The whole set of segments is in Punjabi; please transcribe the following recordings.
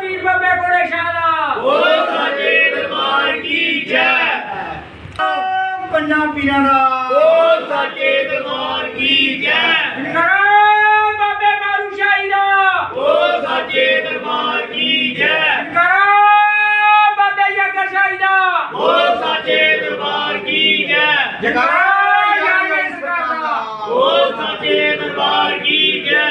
ਪੀਰ ਬਾਬੇ ਕੋਲੇ ਸ਼ਾਹ ਦਾ। ਬੋਲ ਸਾਚੇ ਦਰਬਾਰ ਕੀ ਜੈ। ਪੰਜਾਂ ਪੀਰਾਂ ਦਾ। ਬੋਲ ਸਾਚੇ ਦਰਬਾਰ ਕੀ ਜੈ। ਕਰੋ ਬਾਬੇ ਮਾਰੂ ਸ਼ਾਹੀ ਦਾ। ਬੋਲ ਸਾਚੇ ਦਰਬਾਰ ਕੀ ਜੈ। ਕਰੋ ਬਾਬੇ ਯਾਗਰ ਸ਼ਾਹੀ ਦਾ। ਬੋਲ ਸਾਚੇ ਦਰਬਾਰ ਕੀ ਜੈ। ਕਰੋ ਯਾਗਰ ਸਰਕਾਰ ਦਾ ਬੋਲ ਸਾਚੇ ਦਰਬਾਰ ਕੀ ਜੈ।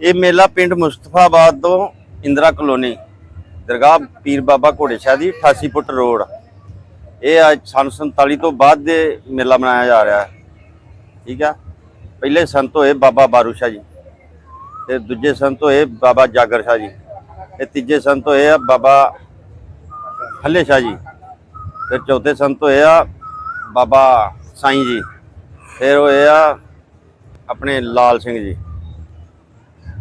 ਇਹ ਮੇਲਾ ਪਿੰਡ ਮੁਸਤਫਾਬਾਦ ਤੋਂ ਇੰਦਰਾ ਕਲੋਨੀ, ਦਰਗਾਹ ਪੀਰ ਬਾਬਾ ਘੋੜੇ ਸ਼ਾਹ ਦੀ 88 ਫੁੱਟ ਰੋਡ। ਇਹ ਅੱਜ ਸੰਨ 47 ਤੋਂ ਬਾਅਦ ਦੇ ਮੇਲਾ ਮਨਾਇਆ ਜਾ ਰਿਹਾ ਹੈ। ਠੀਕ ਆ? ਪਹਿਲੇ ਸੰਤ ਹੋਏ ਬਾਬਾ ਬਾਰੂ ਸ਼ਾਹ ਜੀ, ਤੇ ਦੂਜੇ ਸੰਤ ਹੋਏ ਬਾਬਾ ਜਾਗਰ ਸ਼ਾਹ ਜੀ, ਤੇ ਤੀਜੇ ਸੰਤ ਹੋਏ ਆ ਬਾਬਾ ਹੱਲੇ ਸ਼ਾਹ ਜੀ, ਤੇ ਚੌਥੇ ਸੰਤ ਹੋਏ ਆ ਬਾਬਾ ਸਾਈਂ ਜੀ, ਫਿਰ ਹੋਏ ਆ ਆਪਣੇ ਲਾਲ ਸਿੰਘ ਜੀ।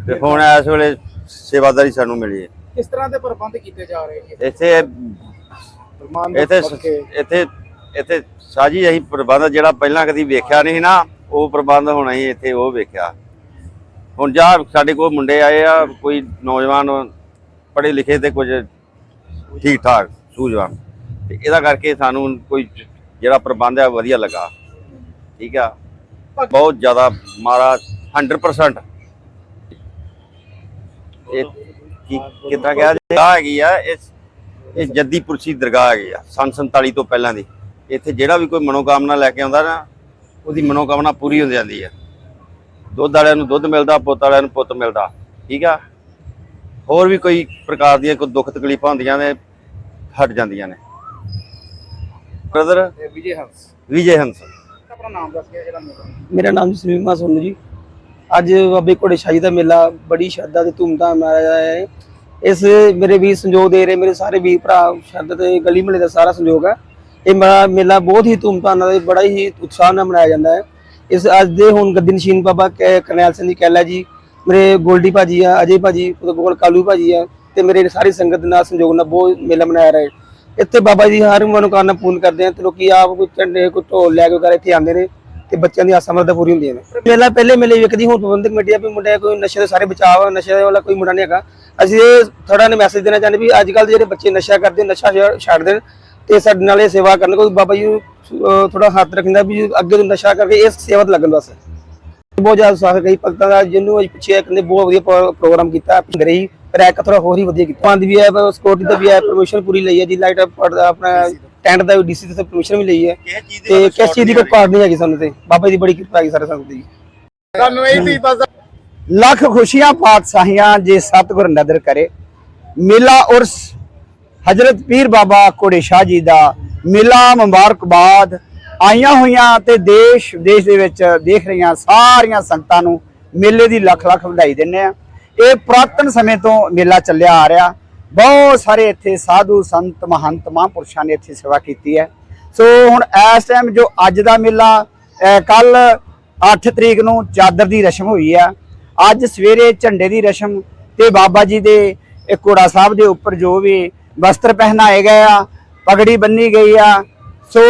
ਤੇ ਹੁਣ ਇਸ ਵੇਲੇ ਸੇਵਾਦਾਰੀ ਸਾਨੂੰ ਮਿਲੀ ਹੈ। ਕਿਸ ਤਰ੍ਹਾਂ ਦੇ ਪ੍ਰਬੰਧ ਕੀਤੇ ਜਾ ਰਹੇ ਨੇ? ਇੱਥੇ ਪ੍ਰਮਾਨ ਇੱਥੇ ਇੱਥੇ ਇੱਥੇ ਸਾਜੀ ਅਸੀਂ ਪ੍ਰਬੰਧ ਜਿਹੜਾ ਪਹਿਲਾਂ ਕਦੀ ਵੇਖਿਆ ਨਹੀਂ ਨਾ ਉਹ ਪ੍ਰਬੰਧ ਹੁਣ ਅਸੀਂ ਇੱਥੇ ਉਹ ਵੇਖਿਆ। ਹੁਣ ਜਾ ਸਾਡੇ ਕੋਲ ਮੁੰਡੇ ਆਏ ਆ ਕੋਈ ਨੌਜਵਾਨ ਪੜ੍ਹੇ ਲਿਖੇ ਤੇ ਕੁਝ ਠੀਕ ਠਾਕ ਸੂਝਵਾਨ। ਤੇ ਇਹਦਾ ਕਰਕੇ ਸਾਨੂੰ ਕੋਈ ਜਿਹੜਾ ਪ੍ਰਬੰਧ ਹੈ ਵਧੀਆ ਲੱਗਾ। ਠੀਕ ਆ। ਬਹੁਤ ਜ਼ਿਆਦਾ ਮਾਰਾ 100% ਇਹ ਕੀ ਕਿੱਦਾਂ ਕਿਹਾ ਜਾ ਹੈਗੀ ਆ ਇਸ ਇਹ ਜੱਦੀ ਪੁਰਸ਼ੀ ਦਰਗਾਹ ਹੈਗੀ ਆ ਸੰਨ 47 ਤੋਂ ਪਹਿਲਾਂ ਦੀ। ਇੱਥੇ ਜਿਹੜਾ ਵੀ ਕੋਈ ਮਨੋਕਾਮਨਾ ਲੈ ਕੇ ਆਉਂਦਾ ਨਾ ਉਹਦੀ ਮਨੋਕਾਮਨਾ ਪੂਰੀ ਹੋ ਜਾਂਦੀ ਹੈ ਦੁੱਧ ਵਾਲਿਆਂ ਨੂੰ ਦੁੱਧ ਮਿਲਦਾ ਪੁੱਤ ਵਾਲਿਆਂ ਨੂੰ ਪੁੱਤ ਮਿਲਦਾ ਠੀਕ ਆ? ਹੋਰ ਵੀ ਕੋਈ ਪ੍ਰਕਾਰ ਦੀਆਂ ਕੋਈ ਦੁੱਖ ਤਕਲੀਫਾਂ ਹੁੰਦੀਆਂ ਨੇ ਹਟ ਜਾਂਦੀਆਂ ਨੇ। ਬ੍ਰਦਰ ਵਿਜੇ ਹੰਸ। ਵਿਜੇ ਹੰਸ। ਆਪਣਾ ਨਾਮ ਦੱਸ ਕੇ ਜਿਹੜਾ ਮੇਰਾ ਨਾਮ ਸਲੀਮਾ ਸੋਨੂ ਜੀ। ਅੱਜ ਬਾਬੇ ਘੋੜੇ ਸ਼ਾਹੀ ਦਾ ਮੇਲਾ ਬੜੀ ਸ਼ਰਧਾ ਤੇ ਧੂਮਧਾਮ ਨਾਲ ਮਨਾਇਆ ਜਾ ਰਿਹਾ ਹੈ। ਇਸ ਮੇਰੇ ਵੀ ਸੰਯੋਗ ਦੇ ਰਹੇ ਮੇਰੇ ਸਾਰੇ ਵੀਰ ਭਰਾ, ਸ਼ਰਧਾ ਤੇ ਗਲੀ ਮਹੱਲੇ ਦਾ ਸਾਰਾ ਸੰਯੋਗ ਹੈ। ਇਹ ਮੇਲਾ ਬਹੁਤ ਹੀ ਧੂਮਧਾਮ ਨਾਲ ਬੜਾ ਹੀ ਉਤਸ਼ਾਹ ਨਾਲ ਮਨਾਇਆ ਜਾਂਦਾ ਹੈ। ਇਸ ਅੱਜ ਦੇ ਹੁਣ ਗੱਦੀ ਨਸ਼ੀਨ ਬਾਬਾ ਕੈ- ਕਰਨੈਲ ਸਿੰਘ ਜੀ ਕਹਿਲਾ ਜੀ, ਮੇਰੇ ਗੋਲਡੀ ਭਾਜੀ ਆ, ਅਜੇ ਭਾਜੀ, ਉਹਦੇ ਕੋਲ ਕਾਲੂ ਭਾਜੀ ਆ ਤੇ ਮੇਰੇ ਸਾਰੀ ਸੰਗਤ ਨਾਲ ਸੰਯੋਗ ਨਾਲ ਬਹੁਤ ਮੇਲਾ ਮਨਾਇਆ ਰਹੇ ਇੱਥੇ ਬਾਬਾ ਜੀ ਹਰ ਮਨੋਕਾਮਨਾ ਪੂਰਨ ਕਰਦੇ ਆ ਤੇ ਲੋਕੀ ਆਪ ਕੋਈ ਝੰਡੇ, ਕੋਈ ਢੋਲ ਲੈ ਕੇ ਵਗੈਰਾ ਇੱਥੇ ਆਉਂਦੇ ਨੇ। ਤੇ ਬੱਚਿਆਂ ਦੀ ਆਸਾਂ ਮਰਦਾ ਪੂਰੀ ਹੁੰਦੀਆਂ ਨੇ। ਮੇਲਾ ਪਹਿਲੇ ਮੇਲੇ ਵੇਖਦੀ ਹੁਣ ਪ੍ਰਬੰਧਕ ਕਮੇਟੀ ਆ ਵੀ ਮੁੰਡੇ ਕੋਈ ਨਸ਼ੇ ਦੇ ਸਾਰੇ ਬਚਾਅ, ਨਸ਼ੇ ਵਾਲਾ ਕੋਈ ਮੁੰਡਾ ਨਹੀਂ ਹੈਗਾ। ਅਸੀਂ ਇਹ ਥੋੜਾ ਨੇ ਮੈਸੇਜ ਦੇਣਾ ਚਾਹੁੰਦੇ ਵੀ ਅੱਜ ਕੱਲ ਜਿਹੜੇ ਬੱਚੇ ਨਸ਼ਾ ਕਰਦੇ, ਨਸ਼ਾ ਛੱਡ- ਦੇਣ ਤੇ ਸਾਡੇ ਨਾਲ ਇਹ ਸੇਵਾ ਕਰਨ, ਕੋਈ ਬਾਬਾ ਜੀ ਥੋੜਾ ਹੱਥ ਰੱਖਦਾ ਵੀ ਅੱਗੇ ਤੋਂ ਨਸ਼ਾ ਕਰਕੇ ਇਸ ਸੇਵਾ ਤੇ ਲੱਗਣ ਬਸ ਬਹੁਤ ਜ਼ਿਆਦਾ ਸਾਖ ਗਈ ਭਗਤਾਂ ਦਾ, ਜਿਹਨੂੰ ਅੱਜ ਪਿੱਛੇ ਕਹਿੰਦੇ ਬਹੁਤ ਵਧੀਆ ਪ੍ਰੋਗਰਾਮ ਕੀਤਾ ਭਿੰਦਰੇ ਹੀ ਪਰ ਥੋੜਾ ਹੋਰ ਹੀ ਵਧੀਆ ਕੀਤਾ। ਪੰਜ ਵੀ ਹੈ ਸਕਿਉਰਟੀ ਦਾ ਵੀ ਹੈ ਪਰਮਿਸ਼ਨ ਪੂਰੀ ਲਈ ਹੈ ਜੀ ਲਾਈਟ ਆਪਣਾ ਟੈਂਟ ਦਾ ਡੀਸੀ ਤੇ ਪਰਮਿਸ਼ਨ ਵੀ ਲਈ ਹੈ। ਤੇ ਕਿਸ ਚੀਜ਼ ਦੀ ਕੋਈ ਕਾਰਡ ਨਹੀਂ ਹੈਗੀ ਸਾਨੂੰ ਤੇ। ਬਾਬਾ ਜੀ ਦੀ ਬੜੀ ਕਿਰਪਾ ਹੈਗੀ ਸਾਰੇ ਸੰਗਤ ਦੀ। ਸਾਨੂੰ ਇਹ ਵੀ ਬਸ ਲੱਖ ਖੁਸ਼ੀਆਂ ਪਾਤਸ਼ਾਹੀਆਂ ਜੇ ਸਤਿਗੁਰ ਨਦਰ ਕਰੇ। ਮੇਲਾ ਉਰਸ ਹਜ਼ਰਤ ਪੀਰ ਬਾਬਾ ਕੋੜੇ ਸ਼ਾਹ ਜੀ ਦਾ ਮੇਲਾ ਮੁਬਾਰਕਬਾਦ। ਆਈਆਂ ਹੋਈਆਂ ਤੇ ਦੇਸ਼ ਵਿਦੇਸ਼ ਦੇ ਵਿੱਚ ਦੇਖ ਰਹੀਆਂ ਸਾਰੀਆਂ ਸੰਗਤਾਂ ਨੂੰ ਮੇਲੇ ਦੀ ਲੱਖ ਲੱਖ ਵਧਾਈ ਦਿੰਨੇ ਆ ਇਹ ਪੁਰਾਤਨ ਸਮੇਂ ਤੋਂ ਮੇਲਾ ਚੱਲਿਆ ਆ ਰਿਹਾ। ਬਹੁਤ ਸਾਰੇ ਇੱਥੇ ਸਾਧੂ ਸੰਤ ਮਹੰਤ ਮਹਾਂਪੁਰਸ਼ਾਂ ਨੇ ਇੱਥੇ ਸੇਵਾ ਕੀਤੀ ਹੈ। ਸੋ ਹੁਣ ਇਸ ਟਾਈਮ ਜੋ ਅੱਜ ਦਾ ਮੇਲਾ ਕੱਲ 8 ਤਰੀਕ ਨੂੰ ਚਾਦਰ ਦੀ ਰਸਮ ਹੋਈ ਆ। ਅੱਜ ਸਵੇਰੇ ਝੰਡੇ ਦੀ ਰਸਮ ਤੇ ਬਾਬਾ ਜੀ ਦੇ ਘੋੜਾ ਸਾਹਿਬ ਦੇ ਉੱਪਰ ਜੋ ਵੀ ਵਸਤਰ ਪਹਿਨਾਏ ਗਏ ਆ ਪਗੜੀ ਬੰਨੀ ਗਈ ਆ। ਸੋ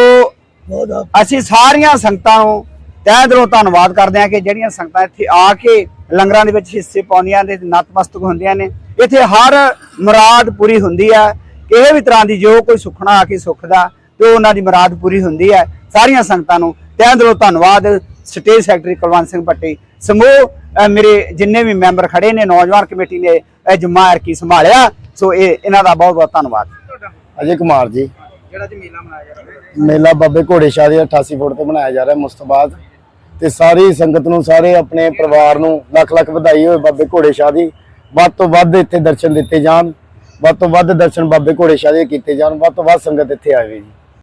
ਅਸੀਂ ਸਾਰੀਆਂ ਸੰਗਤਾਂ ਨੂੰ ਤਹਿ ਦਿਲੋਂ ਧੰਨਵਾਦ ਕਰਦੇ ਹਾਂ ਕਿ ਜਿਹੜੀਆਂ ਸੰਗਤਾਂ ਇੱਥੇ ਆ ਕੇ ਲੰਗਰਾਂ ਦੇ ਵਿੱਚ ਹਿੱਸੇ ਪਾਉਂਦੀਆਂ ਨੇ ਨਤਮਸਤਕ ਹੁੰਦੀਆਂ ਨੇ। ਇੱਥੇ ਹਰ ਮੁਰਾਦ ਪੂਰੀ ਹੁੰਦੀ ਹੈ ਕਿਸੇ ਵੀ ਤਰ੍ਹਾਂ ਦੀ ਜੋ ਕੋਈ ਸੁਖਣਾ ਆ ਕੇ ਸੁਖਦਾ ਤੇ ਉਹਨਾਂ ਦੀ ਮੁਰਾਦ ਪੂਰੀ ਹੁੰਦੀ ਹੈ ਸਾਰੀਆਂ ਸੰਗਤਾਂ ਨੂੰ ਤਹਿ ਦਿਲੋਂ ਧੰਨਵਾਦ। ਸਟੇਜ ਸੈਕਟਰੀ ਕੁਲਵੰਤ ਸਿੰਘ ਭੱਟੀ ਸਮੂਹ ਮੇਰੇ ਜਿੰਨੇ ਵੀ ਮੈਂਬਰ ਖੜੇ ਨੇ ਨੌਜਵਾਨ ਕਮੇਟੀ ਨੇ ਇਹ ਜੁਮਾ ਕੀ ਸੰਭਾਲਿਆ। ਸੋ ਇਹ ਇਹਨਾਂ ਦਾ ਬਹੁਤ ਬਹੁਤ ਧੰਨਵਾਦ। ਅਜੇ ਕੁਮਾਰ ਜੀ। ਜਿਹੜਾ ਅੱਜ ਮੇਲਾ ਮਨਾਇਆ ਜਾ ਰਿਹਾ ਹੈ। ਮੇਲਾ ਬਾਬੇ ਘੋੜੇ ਸ਼ਾਹ ਦੀ 88 ਫੁੱਟ ਤੇ ਮਨਾਇਆ ਜਾ ਰਿਹਾ ਮੁਸਤਬਾਦ ਤੇ ਸਾਰੀ ਸੰਗਤ ਨੂੰ ਸਾਰੇ ਆਪਣੇ ਪਰਿਵਾਰ ਨੂੰ ਲੱਖ ਲੱਖ ਵਧਾਈ ਹੋਵੇ ਬਾਬੇ ਘੋੜੇ ਸ਼ਾਹ ਦੀ। ਵੱਧ ਤੋਂ ਵੱਧ ਇੱਥੇ ਦਰਸ਼ਨ ਦਿੱਤੇ ਜਾਣ, ਵੱਧ ਤੋਂ ਵੱਧ ਦਰਸ਼ਨ ਬਾਬੇ ਘੋੜੇ ਸ਼ਾਹ ਦੇ ਕੀਤੇ ਜਾਣ, ਵੱਧ ਤੋਂ ਵੱਧ ਸੰਗਤ ਇੱਥੇ ਆਵੇ ਜੀ।